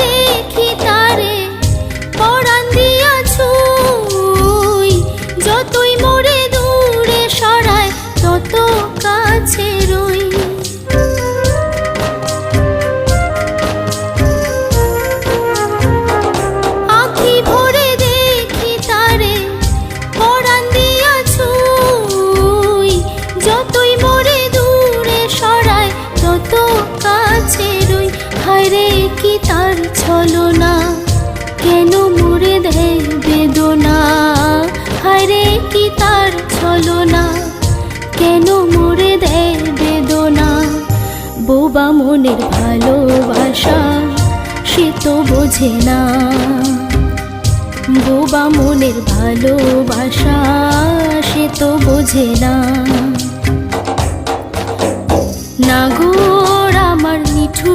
দেখি ছলনা। কেন মুড়ে দেয় বেদনা? হারে কি তার ছলনা? কেন মুড়ে দেয় বেদনা? বোবা মনের ভালোবাসা, সে তো বোঝে না। বোবা মনের ভালোবাসা, সে তো বোঝে না। না গো